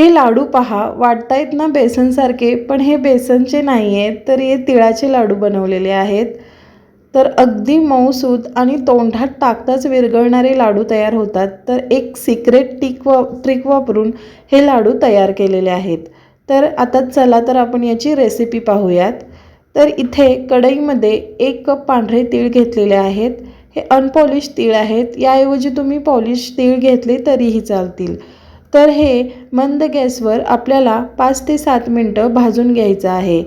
हे लाडू पहा वाटतायत ना बेसनसारखे पण हे बेसनचे नाही आहेत तर हे तिळाचे लाडू बनवलेले आहेत. तर अगदी मऊसूद आणि तोंडात टाकताच विरघळणारे लाडू तयार होतात. तर एक सिक्रेट टिक वा ट्रिक वापरून हे लाडू तयार केलेले आहेत. तर आता चला तर आपण याची रेसिपी पाहूयात. तर इथे कढईमध्ये एक कप पांढरे तीळ घेतलेले आहेत. हे अनपॉलिश तीळ आहेत. याऐवजी तुम्ही पॉलिश तीळ घेतले तरीही चालतील. तर हे मंद गॅसवर आपल्याला पाच ते सात मिनटं भाजून घ्यायचं आहे.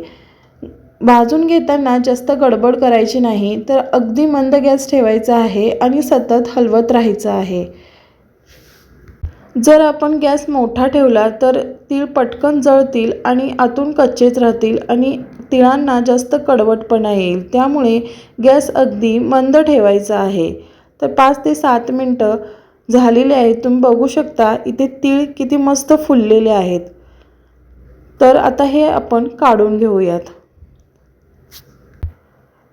भाजून घेताना जास्त गडबड करायची नाही तर अगदी मंद गॅस ठेवायचा आहे आणि सतत हलवत राहायचं आहे. जर आपण गॅस मोठा ठेवला तर तीळ पटकन जळतील आणि आतून कच्चेच राहतील आणि तिळांना जास्त कडवटपणा येईल. त्यामुळे गॅस अगदी मंद ठेवायचा आहे. तर पाच ते सात मिनटं झालेले आहेत तुम्ही बघू शकता इथे तीळ किती मस्त फुललेले आहेत. तर आता हे आपण काढून घेऊयात.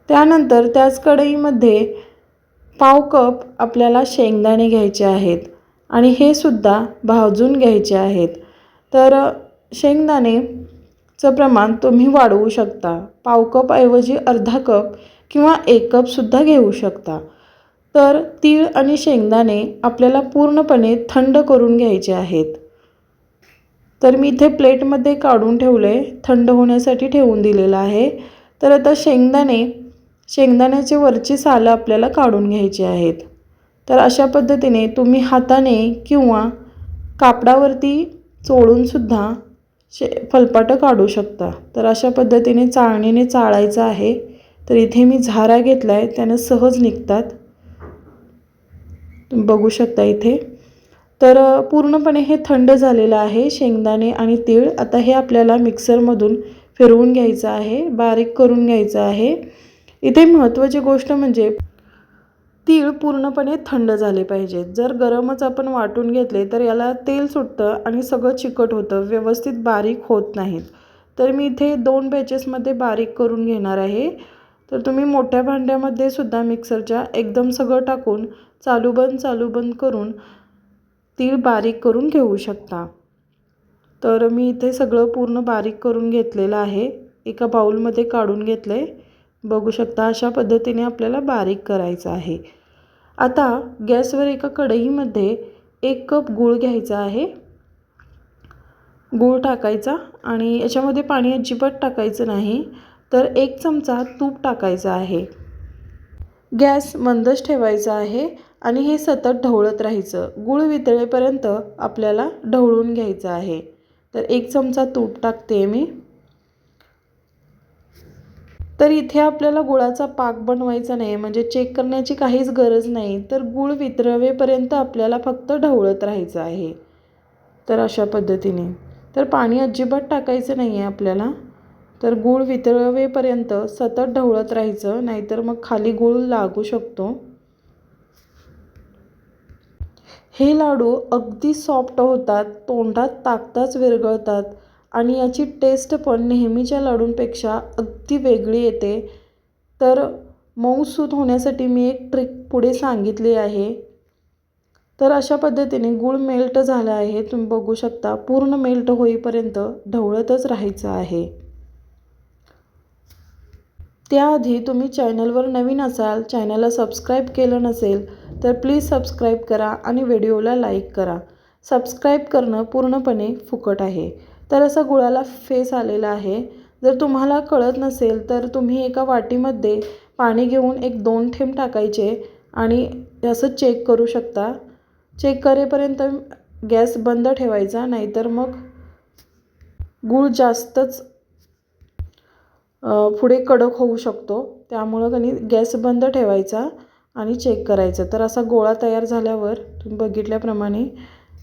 त्यानंतर त्याच कढईमध्ये पाव कप आपल्याला शेंगदाणे घ्यायचे आहेत आणि हे सुद्धा भाजून घ्यायचे आहेत. तर शेंगदाणेचं प्रमाण तुम्ही वाढवू शकता. पाव कपऐवजी अर्धा कप किंवा एक कपसुद्धा घेऊ शकता. तर तीळ आणि शेंगदाणे आपल्याला पूर्णपणे थंड करून घ्यायचे आहेत. तर मी इथे प्लेटमध्ये काढून ठेवले थंड होण्यासाठी ठेवून दिलेलं आहे. तर आता शेंगदाणे शेंगदाण्याचे वरची सालं आपल्याला काढून घ्यायची आहेत. तर अशा पद्धतीने तुम्ही हाताने किंवा कापडावरती चोळूनसुद्धा शे फलपाटं काढू शकता. तर अशा पद्धतीने चाळणीने चाळायचं आहे. तर इथे मी झारा घेतला आहे त्यानं सहज निघतात. तुम्ही बघू शकता इथे. तर पूर्णपणे हे थंड झालेलं आहे शेंगदाणे आणि तीळ. आता हे आपल्याला मिक्सरमधून फिरवून घ्यायचं आहे बारीक करून घ्यायचं आहे. इथे महत्त्वाची गोष्ट म्हणजे तीळ पूर्णपणे थंड झाले पाहिजेत. जर गरमच आपण वाटून घेतले तर याला तेल सुटतं आणि सगळं चिकट होतं व्यवस्थित बारीक होत नाहीत. तर मी इथे दोन बॅचेसमध्ये बारीक करून घेणार आहे. तर तुम्ही मोठ्या भांड्यामध्ये सुद्धा मिक्सरच्या एकदम सगळं टाकून चालू बंद चालू बंद करून तीळ बारीक करून घेऊ शकता. तर मी इथे सगळं पूर्ण बारीक करून घेतलेलं आहे. एका बाऊलमध्ये काढून घेतलं. आहे बघू शकता अशा पद्धतीने आपल्याला बारीक करायचं आहे. आता गॅसवर एका कढईमध्ये एक कप गूळ घ्यायचा आहे. गूळ टाकायचा आणि याच्यामध्ये पाणी अजिबात टाकायचं नाही. तर एक चमचा तूप टाकायचा आहे. गॅस मंदच ठेवायचा आहे. आणि हे सतत ढवळत राहायचं. गूळ वितळेपर्यंत आपल्याला ढवळून घ्यायचं आहे. तर एक चमचा तूप टाकते मी. तर इथे आपल्याला गुळाचा पाक बनवायचा नाही म्हणजे चेक करण्याची काहीच गरज नाही. तर गूळ वितरवेपर्यंत आपल्याला फक्त ढवळत राहायचं आहे. तर अशा पद्धतीने. तर पाणी अजिबात टाकायचं नाही आहे आपल्याला. तर गूळ वितळवेपर्यंत सतत ढवळत राहायचं नाहीतर मग खाली गूळ लागू शकतो. हे लाडू अगदी सॉफ्ट होतात तोंडात टाकताच विरघळतात आणि याची टेस्ट पण नेहमीच्या लाडूंपेक्षा अगदी वेगळी येते. तर मऊसूत होण्यासाठी मी एक ट्रिक पुढे सांगितली आहे. तर अशा पद्धतीने गूळ मेल्ट झाला आहे. तुम्ही बघू शकता पूर्ण मेल्ट होईपर्यंत ढवळतच राहायचं आहे. त्याआधी तुम्ही चॅनलवर नवीन असाल चॅनलला सबस्क्राईब केलं नसेल तर प्लीज सबस्क्राईब करा आणि व्हिडिओला लाईक करा. सबस्क्राईब करणं पूर्णपणे फुकट आहे. तर असा गुळाला फेस आलेला आहे. जर तुम्हाला कळत नसेल तर तुम्ही एका वाटीमध्ये पाणी घेऊन एक दोन थेंब टाकायचे आणि असं चेक करू शकता. चेक करेपर्यंत गॅस बंद ठेवायचा नाहीतर मग गूळ जास्तच पुढे कडक होऊ शकतो. त्यामुळं कधी गॅस बंद ठेवायचा. आणि चेक करायचं. तर असा गोळा तयार झाल्यावर तुम्ही बघितल्याप्रमाणे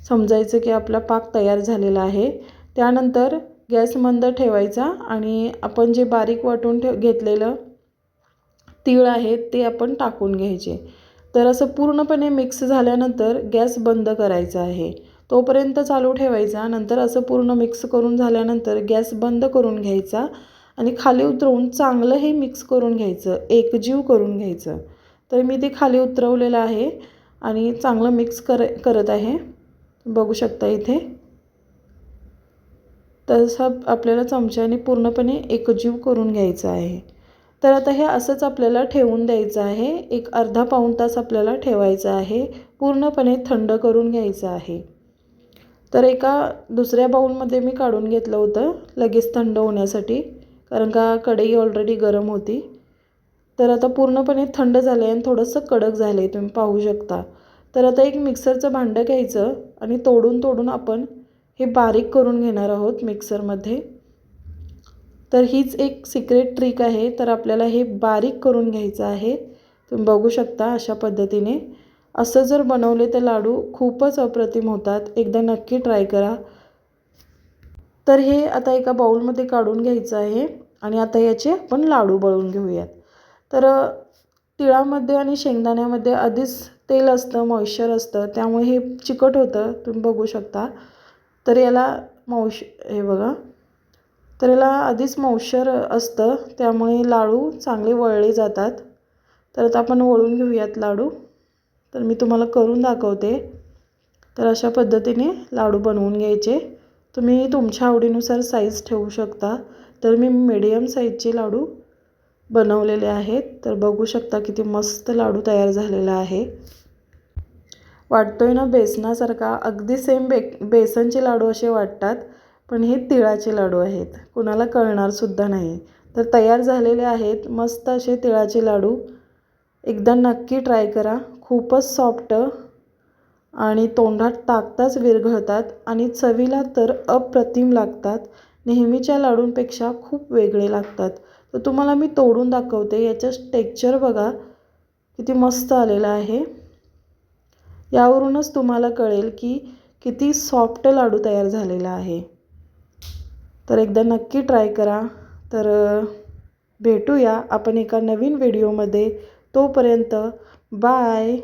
समजायचं की आपला पाक तयार झालेला आहे. त्यानंतर गॅस मंद ठेवायचा आणि आपण जे बारीक वाटून ठेव घेतलेलं तीळ आहे ते आपण टाकून घ्यायचे. तर असं पूर्णपणे मिक्स झाल्यानंतर गॅस बंद करायचा आहे. तोपर्यंत चालू ठेवायचा. नंतर असं पूर्ण मिक्स करून झाल्यानंतर गॅस बंद करून घ्यायचा आणि खाली उतरवून चांगलं हे मिक्स करून घ्यायचं. एकजीव करून घ्यायचं. तर मी ते खाली उतरवलेलं आहे आणि चांगलं मिक्स कर करत आहे. बघू शकता इथे. तसं आपल्याला चमच्याने पूर्णपणे एकजीव करून घ्यायचं आहे. तर आता हे असंच आपल्याला ठेवून द्यायचं आहे. एक अर्धा पाऊण तास आपल्याला ठेवायचं आहे. पूर्णपणे थंड करून घ्यायचं आहे. तर एका दुसऱ्या बाऊलमध्ये मी काढून घेतलं होतं लगेच थंड होण्यासाठी कारण का कढई ऑलरेडी गरम होती. तर आता पूर्णपणे थंड झालं आहे आणि थोडंसं कडक झालं आहे तुम्ही पाहू शकता. तर आता एक मिक्सरचं भांडं घ्यायचं आणि तोडून तोडून आपण हे बारीक करून घेणार आहोत मिक्सरमध्ये. तर हीच एक सिक्रेट ट्रिक आहे. तर आपल्याला हे बारीक करून घ्यायचं आहे. तुम्ही बघू शकता अशा पद्धतीने. असं जर बनवले तर लाडू खूपच अप्रतिम होतात. एकदा नक्की ट्राय करा. तर हे आता एका बाऊलमध्ये काढून घ्यायचं आहे आणि आता याचे आपण लाडू बळून घेऊयात. तर तिळामध्ये आणि शेंगदाण्यामध्ये आधीच तेल असतं मॉइश्चर असतं. त्यामुळे हे चिकट होतं तुम्ही बघू शकता. तर याला मॉश हे बघा. तर याला आधीच मॉइश्चर असतं त्यामुळे लाडू चांगले वळले जातात. तर आता आपण वळून घेऊयात लाडू. तर मी तुम्हाला करून दाखवते. तर अशा पद्धतीने लाडू बनवून घ्यायचे. तुम्ही तुमच्या आवडीनुसार साईज ठेवू शकता. तर मी मीडियम साईजचे लाडू बनवलेले आहेत. तर बघू शकता किती मस्त लाडू तयार झालेला आहे. वाटतोय ना बेसनासारखा अगदी सेम बे बेसनचे लाडू असे वाटतात पण हे तिळाचे लाडू आहेत. कुणाला कळणारसुद्धा नाही. तर तयार झालेले आहेत मस्त असे तिळाचे लाडू. एकदा नक्की ट्राय करा. खूपच सॉफ्ट आणि तोंडात टाकताच विरघळतात आणि चवीला तर अप्रतिम लागतात. नेहमीच्या लाडूंपेक्षा खूप वेगळे लागतात. तर तुम्हाला मी तोडून दाखवते. याचं टेक्चर बघा. किती मस्त आलेलं आहे. यावरूनच तुम्हाला कळेल की किती सॉफ्ट लाडू तयार झालेला आहे. तर एकदा नक्की ट्राय करा. तर भेटूया आपण एका नवीन व्हिडिओमध्ये तोपर्यंत बाय